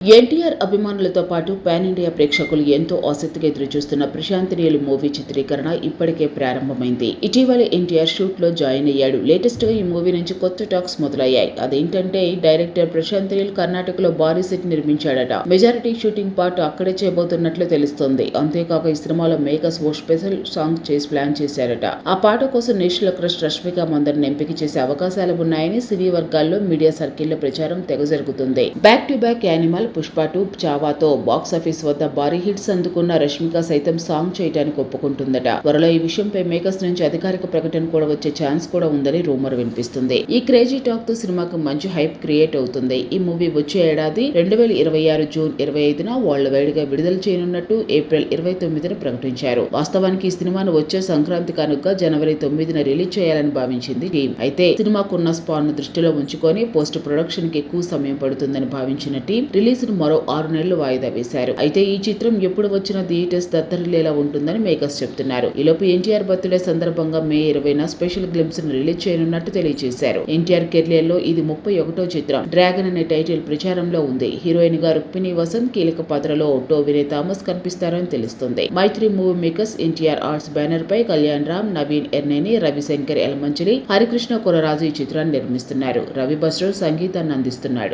ఎన్టీఆర్ అభిమానులతో పాటు pan India ప్రేక్షకులు ఎంతో ఆసక్తిగా ఎదురుచూస్తున్న ప్రశాంత్ నీల్ మూవీ చిత్రీకరణ ఇప్పటికే ప్రారంభమైంది. ఇటీవల ఎన్టీఆర్ షూట్లో జాయిన్ అయ్యాడు. లేటెస్ట్గా ఈ మూవీ నుంచి కొత్త టాక్స్ మొదలయ్యాయి. అదేంటంటే డైరెక్టర్ ప్రశాంత్ నీల్ కర్ణాటకలో భారీ సెట్ నిర్మించాడట. మెజారిటీ షూటింగ్ పార్ట్ అక్కడే చేయబోతున్నట్లు తెలుస్తోంది. అంతేకాక ఈ సినిమాలో మేకర్స్ ఓ స్పెషల్ సాంగ్ చేసి ప్లాన్ చేశారట. ఆ పాట కోసం నేషనల్ క్రష్ రష్మిక మందర్ని ఎంపిక చేసే అవకాశాలు ఉన్నాయని సినీ వర్గాల్లో మీడియా సర్కిల్లో ప్రచారం తెగ జరుగుతుంది. Back to back animal Pushpa two చావాతో box office వద్ద భారీ హిట్స్ అందుకున్న రష్మిక సైతం సాంగ్ చేయడానికి ఒప్పుకుంటుందట. త్వరలో ఈ విషయంపై మేకర్స్ నుంచి అధికారిక ప్రకటన కూడా వచ్చే ఛాన్స్ కూడా ఉందని రూమర్ వినిపిస్తుంది. ఈ క్రేజీ టాక్తో సినిమాకు మంచి హైప్ క్రియేట్ అవుతుంది. ఈ మూవీ వచ్చే ఏడాది రెండు వేల ఇరవై ఆరు జూన్ ఇరవై ఐదున వరల్డ్ వైడ్గా విడుదల చేయనున్నట్టు ఏప్రిల్ ఇరవై తొమ్మిదిన ప్రకటించారు. వాస్తవానికి ఈ సినిమాను వచ్చే సంక్రాంతి కనుక జనవరి తొమ్మిదిన రిలీజ్ చేయాలని భావించింది టీం అయితే సినిమాకున్న స్పాన్ను దృష్టిలో ఉంచుకొని పోస్ట్ ప్రొడక్షన్కి ఎక్కువ సమయం పడుతుందని భావించిన టీం రిలీజ్ రిలీజ్ను మరో ఆరు నెలలు వాయిదా వేశారు. అయితే ఈ చిత్రం ఎప్పుడు వచ్చినా థియేటర్స్ దత్తరిల్లేలా ఉంటుందని మేకర్స్ చెప్తున్నారు. ఈలోపు ఎన్టీఆర్ బర్త్డే సందర్భంగా మే ఇరవైన స్పెషల్ గ్లిమ్స్ను రిలీజ్ చేయనున్నట్టు తెలియజేశారు. ఎన్టీఆర్ కెరియర్లో ఇది ముప్పై ఒకటో చిత్రం. డ్రాగన్ అనే టైటిల్ ప్రచారంలో ఉంది. హీరోయిన్గా రుక్మిణి వసంత్ కీలక పాత్రలో టోవినే థామస్ కనిపిస్తారని తెలుస్తుంది. Mythri movie makers NTR arts banner పై కళ్యాణ్ రామ్ నవీన్ ఎర్నేని రవిశంకర్ ఎలమంచిలి హరికృష్ణ కొరరాజు ఈ చిత్రాన్ని నిర్మిస్తున్నారు. రవి బస్టర్ సంగీతాన్ని అందిస్తున్నాడు.